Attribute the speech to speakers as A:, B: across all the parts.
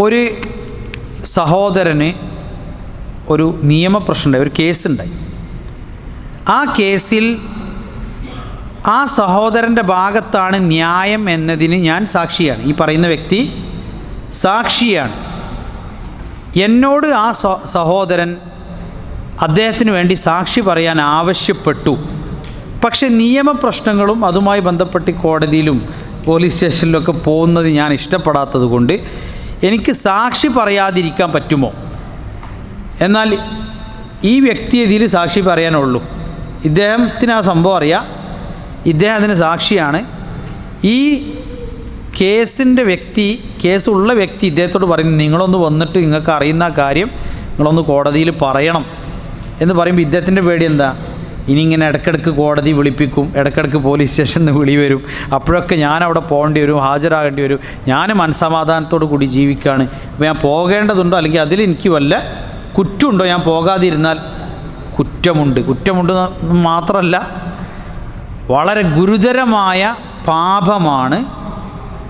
A: ഒരു സഹോദരന് ഒരു നിയമപ്രശ്നമുണ്ടായി ഒരു കേസുണ്ടായി. ആ കേസിൽ ആ സഹോദരന്റെ ഭാഗത്താണ് ന്യായം എന്നതിന് ഞാൻ സാക്ഷിയാണ്. ഈ പറയുന്ന വ്യക്തി സാക്ഷിയാണ്. എന്നോട് ആ സഹോദരൻ അദ്ദേഹത്തിന് വേണ്ടി സാക്ഷി പറയാൻ ആവശ്യപ്പെട്ടു. പക്ഷെ നിയമപ്രശ്നങ്ങളും അതുമായി ബന്ധപ്പെട്ട് കോടതിയിലും പോലീസ് സ്റ്റേഷനിലൊക്കെ പോകുന്നത് ഞാൻ ഇഷ്ടപ്പെടാത്തത് കൊണ്ട് എനിക്ക് സാക്ഷി പറയാതിരിക്കാൻ പറ്റുമോ? എന്നാൽ ഈ വ്യക്തി ഇതിൽ സാക്ഷി പറയാനുള്ളൂ. ഇദ്ദേഹത്തിന് ആ സംഭവം അറിയാം. ഇദ്ദേഹം അതിന് സാക്ഷിയാണ്. ഈ കേസിന്റെ വ്യക്തി കേസുള്ള വ്യക്തി ഇദ്ദേഹത്തോട് പറയുന്നു നിങ്ങളൊന്ന് വന്നിട്ട് നിങ്ങൾക്ക് അറിയുന്ന കാര്യം നിങ്ങളൊന്ന് കോടതിയിൽ പറയണം. എന്ന് പറയുമ്പോൾ ഇദ്ദേഹത്തിന്റെ പേടി എന്താ? ഇനി ഇങ്ങനെ ഇടയ്ക്കിടയ്ക്ക് കോടതി വിളിപ്പിക്കും ഇടയ്ക്കിടയ്ക്ക് പോലീസ് സ്റ്റേഷനിൽ നിന്ന് വിളി വരും അപ്പോഴൊക്കെ ഞാൻ അവിടെ പോകേണ്ടി വരും ഹാജരാകേണ്ടി വരും. ഞാൻ മനസമാധാനത്തോടു കൂടി ജീവിക്കുകയാണ്. അപ്പോൾ ഞാൻ പോകേണ്ടതുണ്ടോ? അല്ലെങ്കിൽ അതിൽ എനിക്ക് വല്ല കുറ്റമുണ്ടോ? ഞാൻ പോകാതിരുന്നാൽ കുറ്റമുണ്ട്. കുറ്റമുണ്ട് മാത്രമല്ല വളരെ ഗുരുതരമായ പാപമാണ്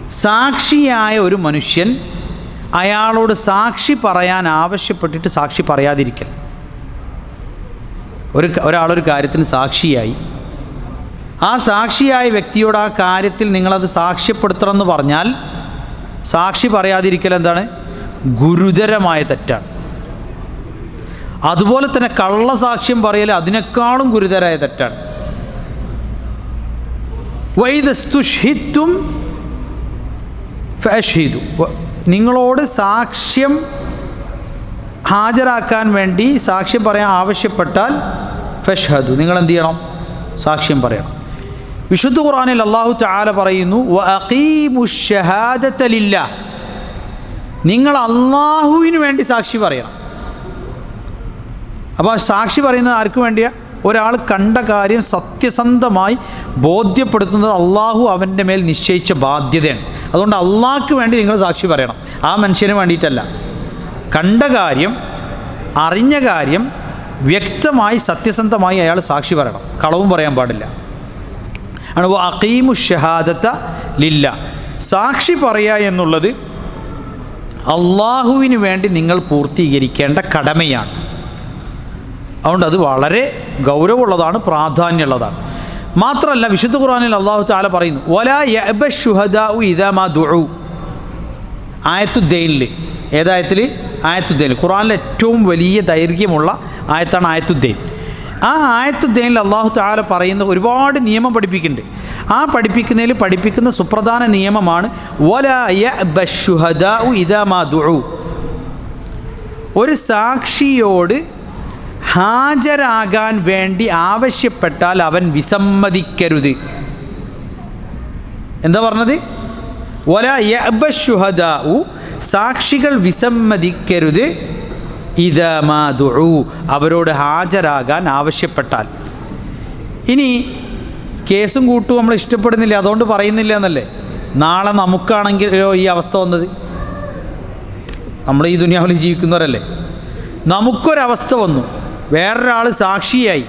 A: സാക്ഷിയായ ഒരു മനുഷ്യൻ അയാളോട് സാക്ഷി പറയാൻ ആവശ്യപ്പെട്ടിട്ട് സാക്ഷി പറയാതിരിക്കൽ. ഒരു ഒരാളൊരു കാര്യത്തിന് സാക്ഷിയായി. ആ സാക്ഷിയായ വ്യക്തിയോട് ആ കാര്യത്തിൽ നിങ്ങളത് സാക്ഷ്യപ്പെടുത്തണം എന്ന് പറഞ്ഞാൽ സാക്ഷി പറയാതിരിക്കൽ എന്താണ്? ഗുരുതരമായ തെറ്റാണ്. അതുപോലെ തന്നെ കള്ളസാക്ഷ്യം പറയൽ അതിനേക്കാളും ഗുരുതരമായ തെറ്റാണ്. വൈദസ്തുഷിത്തും ഫഷീദു നിങ്ങളോട് സാക്ഷ്യം ഹാജരാക്കാൻ വേണ്ടി സാക്ഷ്യം പറയാൻ ആവശ്യപ്പെട്ടാൽ ഫഷ്ഹദു. നിങ്ങൾ എന്ത് ചെയ്യണം സാക്ഷ്യം പറയണം. വിശുദ്ധ ഖുറാനിൽ അള്ളാഹു ചാല പറയുന്നു. നിങ്ങൾ അള്ളാഹുവിന് വേണ്ടി സാക്ഷി പറയണം. അപ്പോൾ സാക്ഷി പറയുന്നത് ആർക്ക് വേണ്ടിയാണ് ഒരാൾ കണ്ട കാര്യം സത്യസന്ധമായി ബോധ്യപ്പെടുത്തുന്നത് അള്ളാഹു അവന്റെ മേൽ നിശ്ചയിച്ച ബാധ്യതയാണ്. അതുകൊണ്ട് അള്ളാഹ്ക്ക് വേണ്ടി നിങ്ങൾ സാക്ഷി പറയണം. ആ മനുഷ്യന് വേണ്ടിയിട്ടല്ല. കണ്ട കാര്യം അറിഞ്ഞ കാര്യം വ്യക്തമായി സത്യസന്ധമായി അയാൾ സാക്ഷി പറയണം. കളവും പറയാൻ പാടില്ല. ആണ് അക്കീമു ഷഹാദത്ത ലില്ല. സാക്ഷി പറയുക എന്നുള്ളത് അള്ളാഹുവിന് വേണ്ടി നിങ്ങൾ പൂർത്തീകരിക്കേണ്ട കടമയാണ്. അതുകൊണ്ട് അത് വളരെ ഗൗരവമുള്ളതാണ് പ്രാധാന്യമുള്ളതാണ്. മാത്രമല്ല വിശുദ്ധ ഖുർആനിൽ അള്ളാഹു താല പറയുന്നു ഒലാ യബ ഷുഹദാഉ ഇദാ മാ ദുഉ ആയത്തുദ്ദൈനിൽ ഏതായത്തിൽ ആയത്തുദ്ദൈൻ. ഖുറാനിലെ ഏറ്റവും വലിയ ദൈർഘ്യമുള്ള ആയത്താണ് ആയത്തുദ്ദൈൻ. ആ ആയത്തുദ്ദൈനിൽ അള്ളാഹു താല പറയുന്ന ഒരുപാട് നിയമം പഠിപ്പിക്കുന്നുണ്ട്. ആ പഠിപ്പിക്കുന്നതിൽ പഠിപ്പിക്കുന്ന സുപ്രധാന നിയമമാണ് ഒരു സാക്ഷിയോട് ഹാജരാകാൻ വേണ്ടി ആവശ്യപ്പെട്ടാൽ അവൻ വിസമ്മതിക്കരുത്. എന്താ പറഞ്ഞത്? ഒല യബുഹദാഉ സാക്ഷികൾ വിസമ്മതിക്കരുത്. ഇതമാതുഴു അവരോട് ഹാജരാകാൻ ആവശ്യപ്പെട്ടാൽ. ഇനി കേസും കൂട്ടും നമ്മൾ ഇഷ്ടപ്പെടുന്നില്ല. അതുകൊണ്ട് പറയുന്നില്ല എന്നല്ലേ? നാളെ നമുക്കാണെങ്കിലോ ഈ അവസ്ഥ വന്നത്? നമ്മൾ ഈ ദുനിയാവിൽ ജീവിക്കുന്നവരല്ലേ? നമുക്കൊരവസ്ഥ വന്നു. വേറൊരാൾ സാക്ഷിയായി.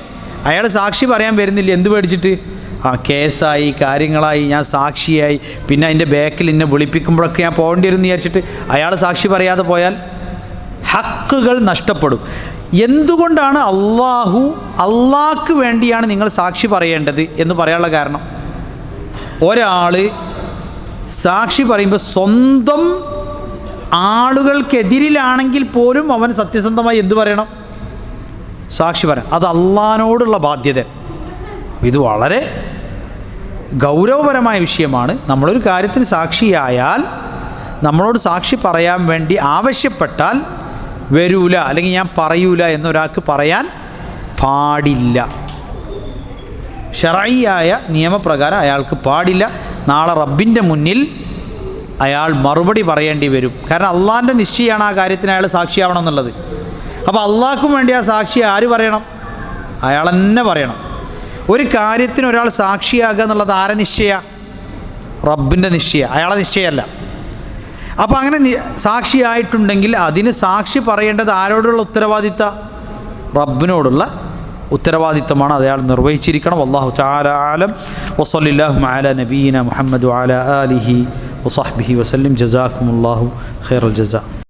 A: അയാൾ സാക്ഷി പറയാൻ വരുന്നില്ല. എന്ത് പേടിച്ചിട്ട്? ആ കേസായി കാര്യങ്ങളായി ഞാൻ സാക്ഷിയായി. പിന്നെ അതിന്റെ ബാക്കിൽ എന്നെ വിളിപ്പിക്കുമ്പോഴൊക്കെ ഞാൻ പോകേണ്ടി വിചാരിച്ചിട്ട് അയാൾ സാക്ഷി പറയാതെ പോയാൽ ഹക്കുകൾ നഷ്ടപ്പെടും. എന്തുകൊണ്ടാണ് അള്ളാഹു അള്ളാഹ്ക്ക് വേണ്ടിയാണ് നിങ്ങൾ സാക്ഷി പറയേണ്ടത് എന്ന് പറയാനുള്ള കാരണം? ഒരാൾ സാക്ഷി പറയുമ്പോൾ സ്വന്തം ആളുകൾക്കെതിരിലാണെങ്കിൽ പോലും അവൻ സത്യസന്ധമായി എന്തു പറയണം? സാക്ഷി പറയാം അത് അള്ളഹാനോടുള്ള ബാധ്യത. ഇത് വളരെ ഗൗരവപരമായ വിഷയമാണ്. നമ്മളൊരു കാര്യത്തിന് സാക്ഷിയായാൽ നമ്മളോട് സാക്ഷി പറയാൻ വേണ്ടി ആവശ്യപ്പെട്ടാൽ വരൂല അല്ലെങ്കിൽ ഞാൻ പറയൂല എന്നൊരാൾക്ക് പറയാൻ പാടില്ല. ഷറയിയായ നിയമപ്രകാരം അയാൾക്ക് പാടില്ല. നാളെ റബ്ബിന്റെ മുന്നിൽ അയാൾ മറുപടി പറയേണ്ടി വരും. കാരണം അള്ളാഹിന്റെ നിശ്ചയമാണ് ആ കാര്യത്തിന് അയാൾ സാക്ഷിയാവണം എന്നുള്ളത്. അപ്പോൾ അള്ളാഹ്ക്കും വേണ്ടി ആ സാക്ഷി ആര് പറയണം? അയാൾ തന്നെ പറയണം. ഒരു കാര്യത്തിന് ഒരാൾ സാക്ഷിയാകുക എന്നുള്ളത് ആരെ നിശ്ചയ? റബ്ബിന്റെ നിശ്ചയ. അയാളെ നിശ്ചയമല്ല അപ്പോൾ അങ്ങനെ സാക്ഷിയായിട്ടുണ്ടെങ്കിൽ അതിന് സാക്ഷി പറയേണ്ടത് ആരോടുള്ള ഉത്തരവാദിത്ത? റബ്ബിനോടുള്ള ഉത്തരവാദിത്തമാണ് അയാൾ നിർവഹിച്ചിരിക്കണം. അള്ളാഹു ചാലാലം വസല്ലാഹു അല നബീന മുഹമ്മദ് അല അലിഹി വസാഹ്ബിഹി വസല്ലിം. ജസാഖുല്ലാഹു ഖൈറുൽ ജസാ.